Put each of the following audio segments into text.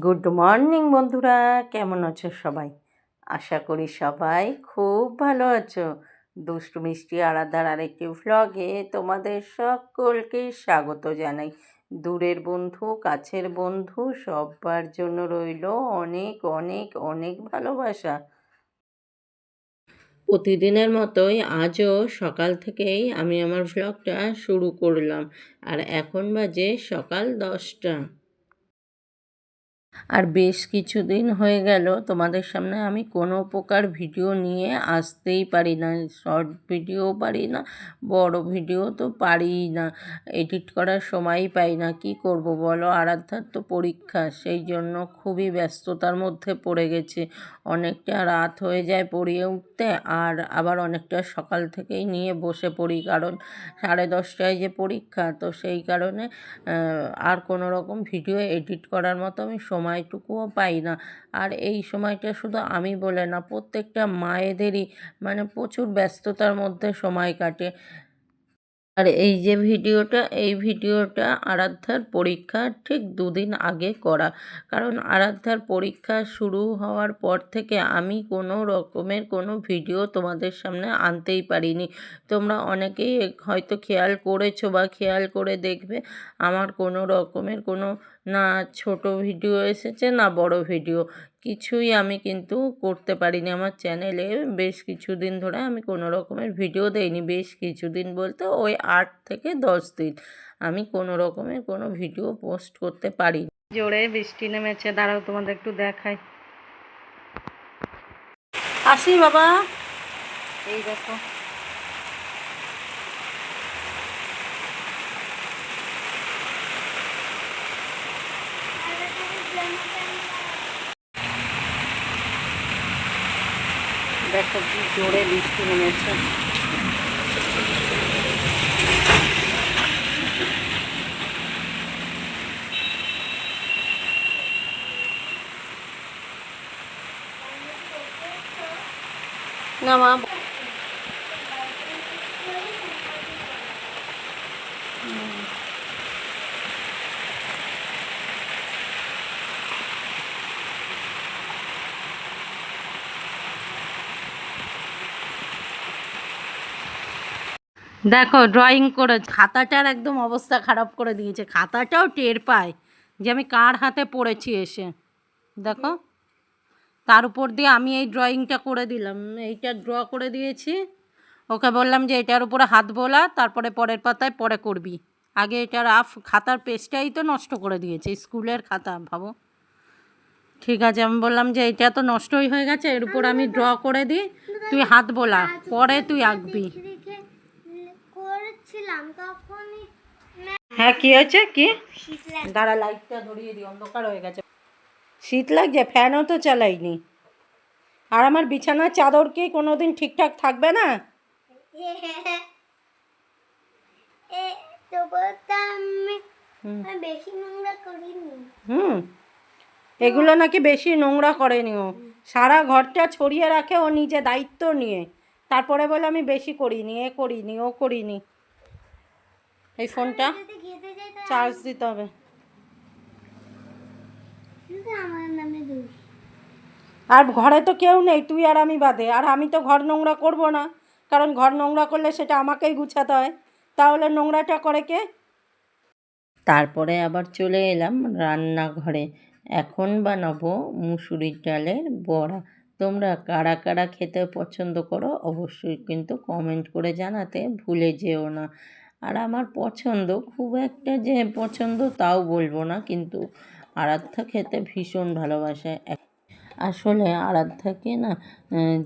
Good morning বন্ধুরা। কেমন আছো সবাই? আশা করি সবাই খুব ভালো আছো। দুষ্টু মিষ্টি আলাদার আরেকটি ভ্লগে তোমাদের সকলকে স্বাগত জানাই। দূরের বন্ধু, কাছের বন্ধু, সবার জন্য রইল অনেক অনেক অনেক ভালোবাসা। প্রতিদিনের মতোই আজও সকাল থেকেই আমি আমার ভ্লগটা শুরু করলাম। আর এখন বাজে সকাল দশটা। আর বেশ কিছুদিন হয়ে গেল তোমাদের সামনে আমি কোনো প্রকার ভিডিও নিয়ে আসতেই পারি না, শর্ট ভিডিও পারি না, বড় ভিডিও তো পারিই না, এডিট করার সময়ই পাই না, কি করব বলো? আরাধ্যার তো পরীক্ষা, সেই জন্য খুবই ব্যস্ততার মধ্যে পড়ে গেছে। অনেকটা রাত হয়ে যায় পড়িয়ে উঠতে আর আবার অনেকটা সকাল থেকেই নিয়ে বসে পড়ি, কারণ সাড়ে দশটায় যে পরীক্ষা, তো সেই কারণে আর কোনো রকম ভিডিও এডিট করার মতো আমি সময়টুকুও পাই না। আর এই সময়টা শুধু আমি বলে না, প্রত্যেকটা মায়েদেরই মানে প্রচুর ব্যস্ততার মধ্যে সময় কাটে। আর এই যে ভিডিওটা, এই ভিডিওটা আরাধ্যার পরীক্ষার ঠিক দুদিন আগে করা। কারণ আরাধ্যার পরীক্ষা শুরু হওয়ার পর থেকে আমি কোনো রকমের কোনো ভিডিও তোমাদের সামনে আনতেই পারিনি। তোমরা অনেকেই হয়তো খেয়াল করেছ বা খেয়াল করে দেখবে, আমার কোনো রকমের কোনো না ছোট ভিডিও এসেছে না বড় ভিডিও। কিছুই আমি কিন্তু করতে পারিনি। আমার চ্যানেলে বেশ কিছুদিন ধরে আমি কোনো রকমের ভিডিও দেইনি। বেশ কিছুদিন বলতে ওই আট থেকে দশ দিন আমি কোনো রকমের কোনো ভিডিও পোস্ট করতে পারি জোরে বৃষ্টি নেমেছে দাঁড়াও তোমাদের একটু দেখাই। আসি বাবা। এই দেখো। দেখো কি জোরে বৃষ্টি নেমেছে। না মা দেখো ড্রয়িং করে খাতাটার একদম অবস্থা খারাপ করে দিয়েছে। খাতাটাও টের পায় যে আমি কার হাতে পড়েছি এসে। দেখো, তার উপর দিয়ে আমি এই ড্রয়িংটা করে দিলাম। এইটা ড্র করে দিয়েছি। ওকে বললাম যে এটার উপরে হাত বোলা, তারপরে পরের পাতায় পরে করবি। আগে এটার আফ, খাতার পেজটাই তো নষ্ট করে দিয়েছে, স্কুলের খাতা, ভাবো। ঠিক আছে, আমি বললাম যে এটা তো নষ্টই হয়ে গেছে, এর উপর আমি ড্র করে দিই। তুই হাত বোলা, পরে তুই আঁকবি। হ্যাঁ কি হয়েছে? কি? দাঁড়া লাইটটা ধরিয়ে দিই অন্ধকার হয়ে গেছে। শীত লাগছে? ফ্যানও তো চালাইনি। আর আমার বিছানার চাদর কি কোনো দিন ঠিকঠাক থাকবে না? হুম। এগুলো নাকি বেশি নোংরা করেনি ও সারা ঘরটা ছড়িয়ে রাখে ও নিজে দায়িত্ব নিয়ে। তারপরে বলে আমি বেশি করিনি এ করিনি ও করিনি। এই ফোনটা। চার্জ দিতে হবে। আর ঘরে তো কেউ নেই, তুই আর আমি বাদে। আর আমি তো ঘর নোংরা করব না, কারণ ঘর নোংরা করলে সেটা আমাকেই গুছাতে হয়। তাহলে নোংরাটা করে কে? তারপরে আবার চলে এলাম রান্নাঘরে। এখন বানাবো মুসুরির ডালের বড়া। তোমরা কারা কারা খেতে পছন্দ করো অবশ্যই কিন্তু কমেন্ট করে জানাতে ভুলে যেও না। আর আমার পছন্দ খুব একটা যে পছন্দ তাও বলব না, কিন্তু আরাধ্যা খেতে ভীষণ ভালোবাসে। আসলে আরাধ্যাকে না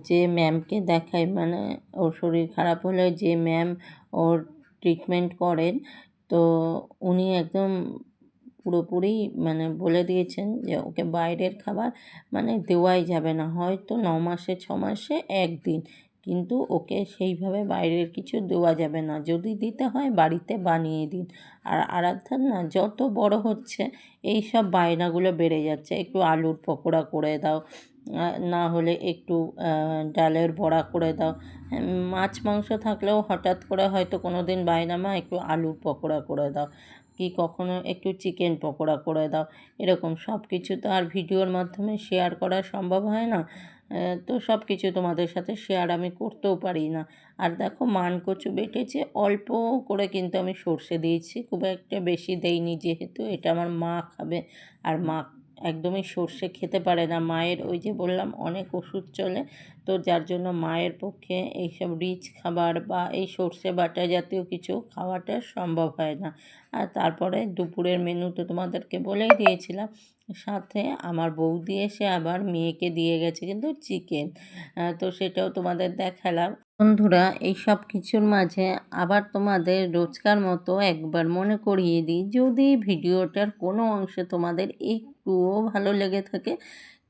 যে ম্যামকে দেখায় মানে ওর শরীর খারাপ হলে যে ম্যাম ওর ট্রিটমেন্ট করেন, তো উনি একদম পুরোপুরি মানে বলে দিয়েছেন যে ওকে বাইরের খাবার মানে দেওয়াই যাবে না। হয়তো ন মাসে, ছ মাসে, একদিন। কিন্তু ওকে সেইভাবে বাইরের কিছু দেওয়া যাবে না। যদি দিতে হয় বাড়িতে বানিয়ে দিন। আর আরাধ্যার না, যত বড় হচ্ছে এই সব বায়নাগুলো বেড়ে যাচ্ছে। একটু আলুর পকোড়া করে দাও না হলে একটু ডালের বড়া করে দাও। মাছ মাংস থাকলেও হঠাৎ করে হয়তো কোনো দিন মা একটু আলুর পকোড়া করে দাও কি কখনো একটু চিকেন পকোড়া করে দাও। এরকম সব কিছু তো আর ভিডিওর মাধ্যমে শেয়ার করা সম্ভব হয় না। তো সব কিছু তোমাদের সাথে শেয়ার আমি করতেও পারি না। আর দেখো মান কচু বেটেছে, অল্প করে কিন্তু আমি সর্ষে দিয়েছি। খুব একটা বেশি দেইনি যেহেতু এটা আমার মা খাবে। আর মা একদমই সর্ষে খেতে পারে না। মায়ের ওই যে বললাম অনেক ওষুধ চলে তো যার জন্য মায়ের পক্ষে এইসব রিচ খাবার বা এই সর্ষে বাটা জাতীয় কিছু খাওয়াটা সম্ভব হয় না। আর তারপরে দুপুরের মেনু তো তোমাদেরকে বলেই দিয়েছিলাম, সাথে আমার বৌদি এসে আবার মেয়েকে দিয়ে গেছে কিন্তু চিকেন তো সেটাও তোমাদের দেখালাম। বন্ধুরা এই সব কিছুর মাঝে আবার তোমাদের রোজকার মতো একবার মনে করিয়ে দিই, যদি ভিডিওটার কোনো অংশে তোমাদের একটুও ভালো লেগে থাকে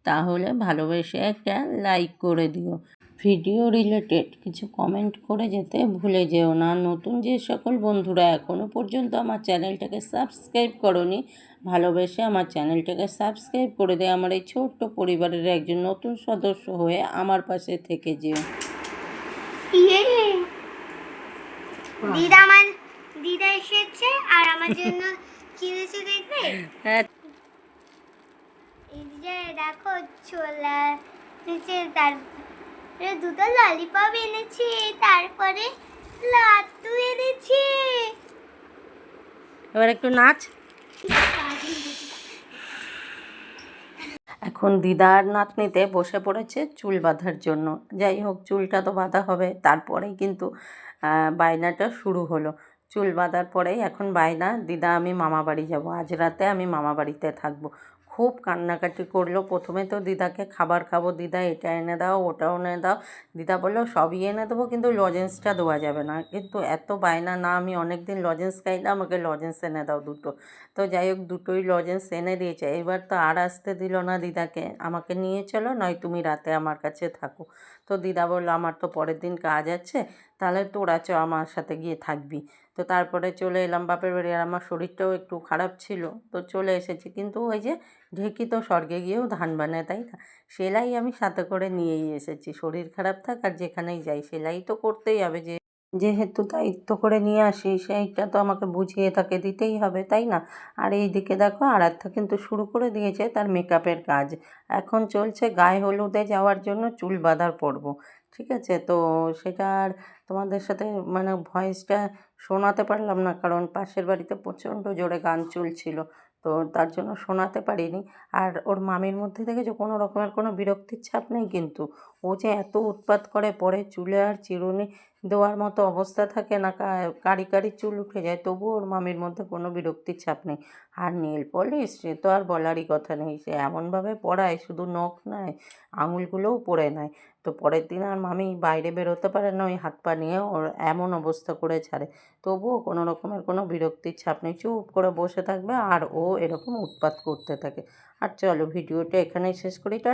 তাহলে ভালোবেসে একটা লাইক করে দিও। ভিডিও রিলেটেড কিছু কমেন্ট করে যেতে ভুলে যেও না। নতুন যে সকল বন্ধুরা এখনও পর্যন্ত আমার চ্যানেলটাকে সাবস্ক্রাইব করনি ভালোবেসে আমার চ্যানেলটাকে সাবস্ক্রাইব করে দেয় আমার এই ছোট্ট পরিবারের একজন নতুন সদস্য হয়ে আমার পাশে থেকে যেও। ইয়ে! দিদা আমার দিদা এসেছে আর আমার জন্য কিনেছে দেখবে? হ্যাঁ দেখো ছোলা এনেছে তারপরে দুটো ললিপপ এনেছে, তারপরে লাড্ডু এনেছে। এবার একটু নাচ। এখন দিদার নাতনিতে বসে পড়েছে চুল বাঁধার জন্য। যাই হোক, চুলটা তো বাঁধা হবে। তারপরেই কিন্তু বায়নাটা শুরু হলো। চুল বাঁধার পরেই এখন বায়না, দিদা, আমি মামা বাড়ি যাব। আজ রাতে আমি মামা বাড়িতে থাকব। খুব কান্নাকাটি করল। প্রথমে তো দিদাকে খাবার খাব, দিদা এটা এনে দাও, ওটাও এনে দাও। দিদা বলল, সবই এনে দেবো, কিন্তু লজেন্সটা দেওয়া যাবে না। কিন্তু এত বায়না, না আমি অনেক দিন লজেন্স খাই না, আমাকে লজেন্স এনে দাও দুটো। তো যাই হোক, দুটোই লজেন্স এনে দিয়েছে। এবার তো আর আসতে দিল না দিদাকে। আমাকে নিয়ে চলো, নয় তুমি রাতে আমার কাছে থাকো। তো দিদা বলল, আমার তো পরের দিন কাজ আছে, তাহলে তোরা চ, আমার সাথে গিয়ে থাকবি। তো তারপরে চলে এলাম বাপের বাড়ি আর আমার শরীরটাও একটু খারাপ ছিল, তো চলে এসেছি। কিন্তু ওই যে ঢেঁকি তো স্বর্গে গিয়েও ধান বানায়, তাই না? সেলাই আমি সাথে করে নিয়েই এসেছি। শরীর খারাপ থাক আর যেখানেই যাই, সেলাই তো করতেই হবে যে যেহেতু দায়িত্ব করে নিয়ে আসি সেইটা তো আমাকে বুঝিয়ে তাকে দিতেই হবে, তাই না? আর এই দিকে দেখো, আরাধ্যা কিন্তু শুরু করে দিয়েছে তার মেকআপের কাজ। এখন চলছে গায়ে হলুদে যাওয়ার জন্য চুল বাঁধার পর্ব, ঠিক আছে? তো সেটা আর তোমাদের সাথে মানে ভয়েসটা শোনাতে পারলাম না, কারণ পাশের বাড়িতে প্রচণ্ড জোরে গান চলছিল, তো তার জন্য শোনাতে পারিনি। আর ওর মামির মধ্যে দেখেছ, কোনো রকমের কোনো বিরক্তির ছাপ নেই কিন্তু? ও যে এত উৎপাত করে, পরে চুলে আর চিরুনি দেওয়ার মতো অবস্থা থাকে না কারি কারি চুল উঠে যায় তবুও ওর মামির মধ্যে কোনো বিরক্তির ছাপ নেই। আর নেল পলিশ, সে তো আর বলারই কথা নেই। সে এমনভাবে পড়ায়, শুধু নখ নয়, আঙুলগুলোও পড়ে নেয় তো পরের দিন আর মামি বাইরে বেরোতে পারে না, ওই হাত পা নিয়ে ওর এমন অবস্থা করে ছাড়ে। তবুও কোনো রকমের কোনো বিরক্তির ছাপ নেই, চুপ করে বসে থাকবে আর ও এরকম উৎপাত করতে থাকে। আর চলো, ভিডিওটা এখানেই শেষ করি টা